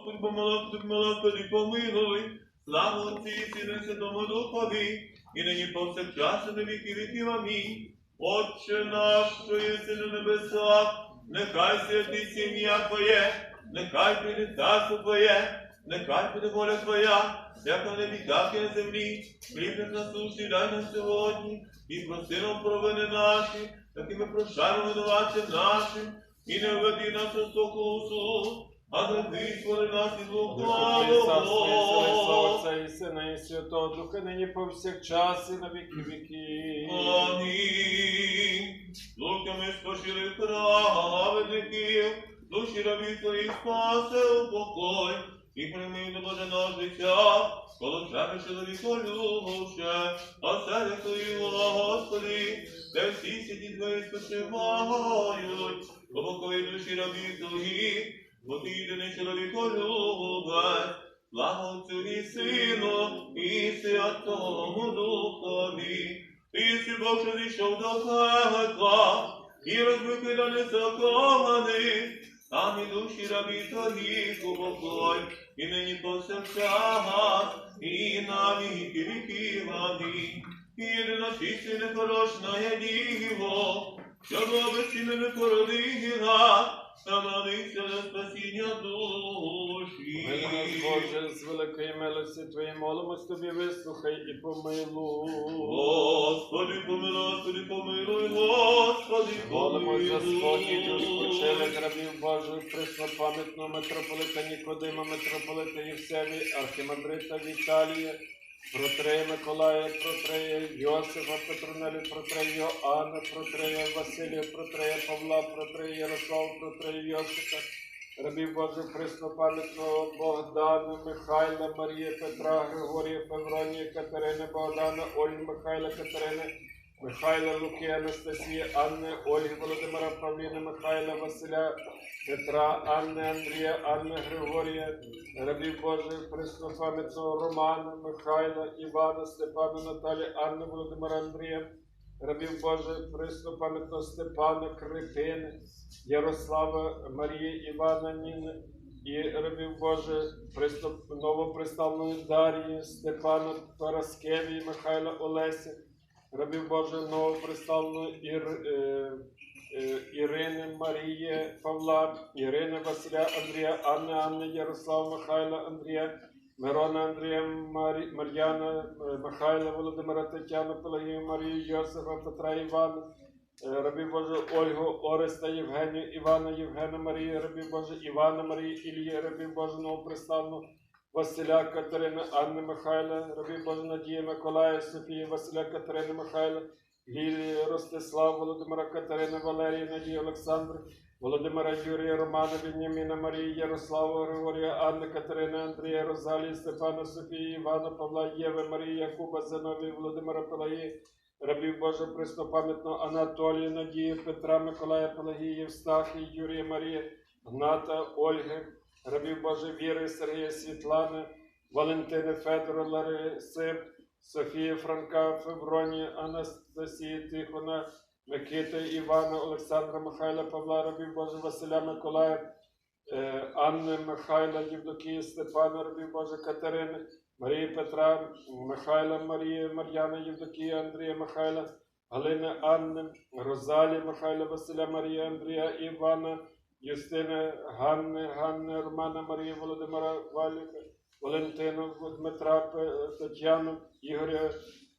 Господь помилуй, Господи, помилуй. Слава Отцю і Сину Святому Духові, і нині повсякчас і на віки віків. Амінь. Отче наш, що єси на небесах, нехай святиться ім'я Твоє, нехай прийде царство Твоє, нехай буде воля Твоя, як на небі, і на землі. Хліб наш насущний дай нам сьогодні, і прости нам провини наші, так і ми прощаємо винуватцям нашим, і не введи нас у спокусу, а не нас і слава. Отця і Сина і Святого Духа, нині повсякчас і на віки віків. Амінь. Луками спошили праведників, душі рабів твоїх спасе упокой, і прийми до Боженого життя, коло тебе чоловіко любовше, а серед твої, Господи, де всі сіді твої спочивають, упокої душі рабів твоїх, бо ти єдиний чоловіко любець, Слава Отцю і Сину, і Святому Духові. Ти Бог, що зійшов до пекла, і розбив кидане закованих, там і душі рабі твоїх упокой, і нині повсякчас, і на віки віків. Амінь. Єдина чисти непорочна є діво, що робить і не породила, та молиться за спасіння душі. Нас, Боже, з великої милості Твоєї молимось Тобі, вислухай і помилуй. Господи, помилуй, Господи, помилуй, Господи, Молимось за спокій душ помилуй. почилих рабів Божих, преснопам'ятного митрополита Нікодима, митрополита Євсеві, архімандрита Віталія, Протрея Миколая, Протрея Йосифа, Петронелі, Протрея Йоанна, Протрея Василія, Протрея Павла, Протрея Ярослава, Протрея Йосифа, рабів Божих преснопам'ятного Богдана, Михайла, Марія, Петра, Григорія, Февронія, Катерини, Богдана, Ольги, Михайла, Катерини, Михайла, Луки, Анастасії, Анни, Ольги, Володимира, Павліна, Михайла, Василя, Петра, Анни, Андрія, Анни, Григорія, рабів Божих, преснопам'ятного Романа, Михайла, Івана, Степана, Наталі, Анни, Володимира, Андрія, рабів Божих, преснопам'ятного Степана, Крипини, Ярослава, Марії, Івана, Ніни, і рабів Боже, приступ новоприставленої Дарії, Степана, Параскевії, Михайла, Олесі, рабів Боже, новоприставленої Ір, е, е, Ірини, Марії, Павла, Ірини, Василя, Андрія, Анни, Анни, Ярослава, Михайла, Андрія, Мирона, Андрія, Марі, Мар'яна, е, Михайла, Володимира, Тетяна, Пелагію, Марію, Йосифа, Петра, Івана, Е, Рабі Боже Ольгу, Ореста, Євгенію, Івана, Євгена Марії, Рабі Боже Івана Марії, Ілії, Рабі Боже Новоприставну, Василя, Катерини, Анни Михайла, Рабі Надії, Миколая, Софії, Василя, Катерини, Михайла, Лілії, Ростислав, Володимира, Катерини, Валерії, Надії, Олександри, Володимира, Юрія, Романа, Віняміна, Марії, Ярослава, Григорія, Анни, Катерини, Андрія, Розалії, Степана, Софії, Івана, Павла, Єви, Марії, Якуба, Зиновії, Володимира Пелагії, рабів Божого преснопам'ятного Анатолія, Надії, Петра, Миколая, Пелагії, Євстахії, Юрія, Марії, Гната, Ольги, рабів Божої Віри, Сергія, Світлани, Валентини, Федора, Лариси, Софії, Франка, Февронії, Анастасії, Тихона, Микити, Івана, Олександра, Михайла, Павла, рабів Божого Василя, Миколая, е, Анни, Михайла, Євдокії, Степана, рабів Божої Катерини, Марії Петра, Михайла Марії, Мар'яна Євдокія, Андрія Михайла, Галини Анни, Розалі Михайла, Василя Марія, Андрія Івана, Юстини, Ганни, Ганни, Романа Марії, Володимира Валіка, Валентину, Дмитра, Тетяну, Ігоря,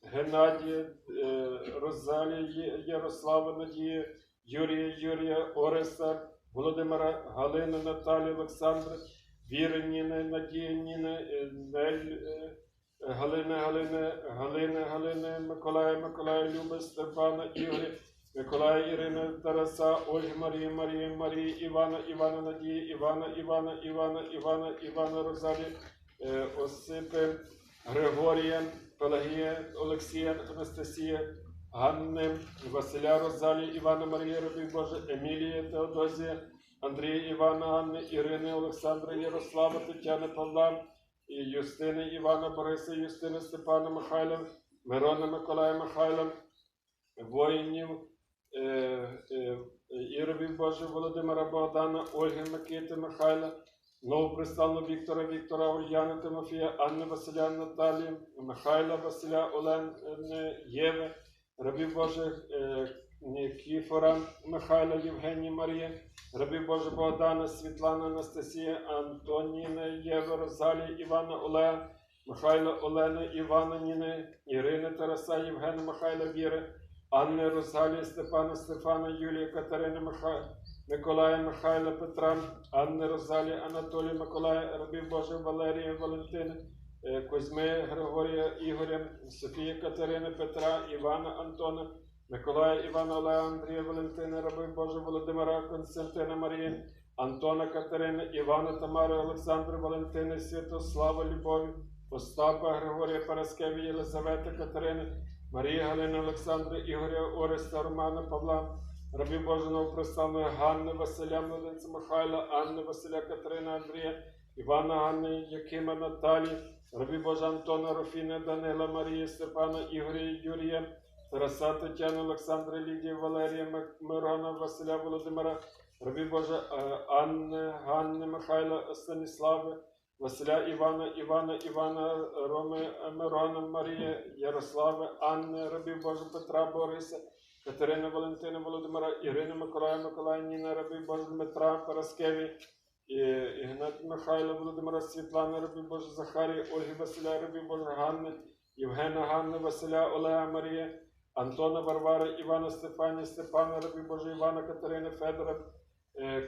Геннадія, е, Розалі, Ярослава Надія, Юрія, Юрія, Ореста, Володимира, Галини, Наталі, Олександра, Віри Ніни, Надії Ніни, е, Нель, е, Галини, Галини, Галини, Галини, Миколая, Миколая, Люби, Степана, Ігоря, Миколая, Ірини, Тараса, Ольги, Марії, Марії, Марії, Івана, Івана, Надії, Івана, Івана, Івана, Івана, Івана, Розалі, е, Осипи, Григорія, Пелагія, Олексія, Анастасія, Ганни, Василя, Розалі, Івана, Марія, Рабів Боже, Емілія, Теодозія, Андрія, Івана, Анни, Ірини, Олександра, Ярослава, Тетяни, Павла, Юстини, Івана, Бориса, Юстини, Степана, Михайла, Мирона, Миколая, Михайла, воїнів, е, е, і Володимира Богдана, Ольги Микити, Михайла, Новоприставного Віктора, Віктора, Ульяни, Тимофія, Анни Василя, Наталії, Михайла Василя, Олени, Єви, рабів Божих е, Нікіфора, Михайла, Євгенії, Марії, рабів Божих Богдана, Світлана, Анастасія, Антоніна, Єви, Розалії, Івана, Олега, Михайла, Олени, Івана, Ніни, Ірини, Тараса, Євгена, Михайла, Віри, Анни, Розалії, Степана, Стефана, Юлія, Катерини, Михайла, Миколая, Михайла, Петра, Анни, Розалії, Анатолія, Миколая, рабів Божих, Валерія, Валентини, е, Кузьми, Григорія, Ігоря, Софія, Катерини, Петра, Івана, Антона, Миколая, Івана, Олега, Андрія, Валентини, рабів Божих, Володимира, Константина, Марії, Антона, Катерини, Івана, Тамари, Олександра, Валентини, Святослава, Любові, Остапа, Григорія, Параскеві, Єлизавети, Катерини, Марії, Галини, Олександри, Ігоря, Ореста, Романа, Павла, рабів Божого проставної Ганни, Василя, Младенця Михайла, Анни, Василя, Катерини, Андрія, Івана, Ганни, Якима, Наталі, рабів Божа Антона, Руфіни, Данила, Марії, Степана, Ігоря, Юрія, Тараса, Тетяни, Олександра, Лідії, Валерія, Мирона, Василя, Володимира, рабів Божа е, Анни, Ганни, Михайла, Станіслави, Василя Івана, Івана, Івана, Роми, Мирона, Марія, Ярослави, Анни, рабів Божа Петра, Бориса, Катерина, Валентина, Володимира, Ірина, Миколая, Миколая, Ніна, рабів Божа Дмитра, Параскеві, Ігнат Михайла, Володимира, Світлана, рабів Божа Захарія, Ольги, Василя, рабів Божа Ганни, Євгена, Ганни, Василя, Олега, Марія, Антона, Варвара, Івана, Стефанія, Степана, рабів Божа Івана, Катерини, Федора,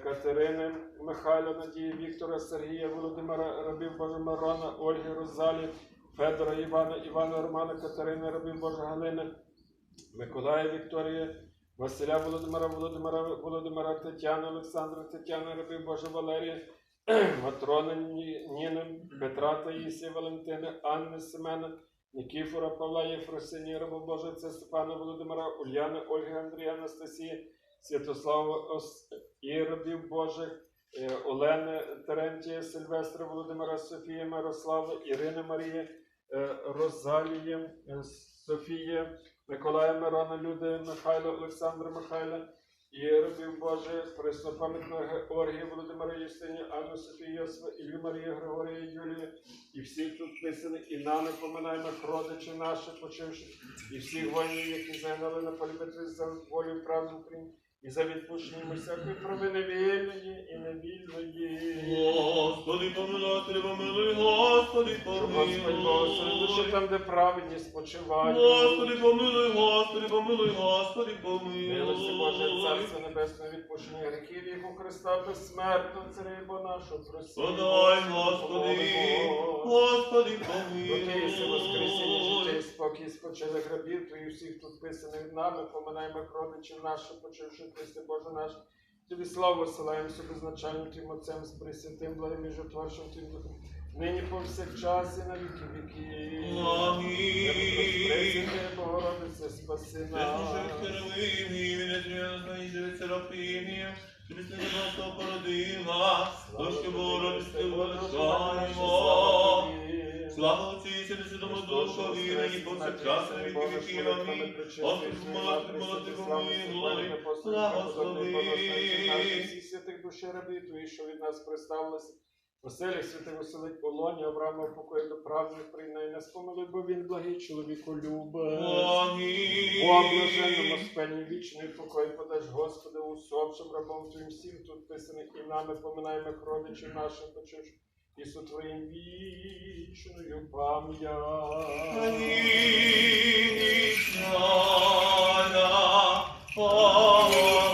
Катерини, Михайла, Надії, Віктора, Сергія, Володимира, рабів Божа Мирона, Ольги, Розалі, Федора, Івана, Івана, Романа, Катерини, рабів Божа Галини, Миколая, Вікторія, Василя, Володимира, Володимира, Володимира, Тетяна, Олександра, Тетяна, рабів Божа Валерія, Матрона, Ні- Ніни, Петра, Таїсія, Валентини, Анни, Семена, Нікіфора, Павла, Єфросинія, рабів Божа, це Степана, Володимира, Ульяни, Ольги, Андрія, Анастасії, Святослава Ос- і рабів Божих, е, Олени, Терентія, Сильвестра, Володимира, Софія, Мирослава, Ірина Марія, е, Розалія, е, Софія, Миколая Мирона, Люди, Михайло, Олександра Михайла, і рабів Боже, преснопам'ятного Георгія, Володимира Єстині, Анну Софію, Йосифа, Іллю Марія, Григорія, Юлія, і всіх тут писаних, і нами поминаємо родичів наших, почивши, і всіх воїнів, які загинули на полі битви за волю правду України, і за відпущення їм всякої провини вільної і невільної. Господи, помилуй, помилуй, Господи, Щоб Господь благословив душі там, де праведні спочивають. Господи, помилуй, Господи, помилуй, Господи, Милості Боже. Царство Небесне, відпущення гріхів, як у Христа безсмертно, Царибо нашу прости. Подай, Господи, Господи, Доки єси воскресіння, життя і спокій спочили грабів Твої всіх тут писаних нами, поминаємо родичів наших, почивши Христи Боже наш. Тобі славу силаємо безначальним Твім Отцем з Пресвятим, благим і жотворчим Твім Духом, нині повсякчас і на віки віки. Амінь. Богородице, спаси нас. Слава Отцю і Святому Духові, нині повсякчас і на віки віків. Амінь. Господи, молоти, молоти, помилуй, благослови. Всі святих душі раби Твої, що від нас представилися. Оселях святих оселить полоні, Авраама покої до правних прийняй нас помилуй, бо він благий чоловіку любить. Амінь. Бо блаженному спельні вічний покой подасть Господи усопшим рабом Твоїм всім тут писаних і нами поминаємо родичів наших почивши і сотворим вічною пам'ять. Амінь. Слава. Амінь.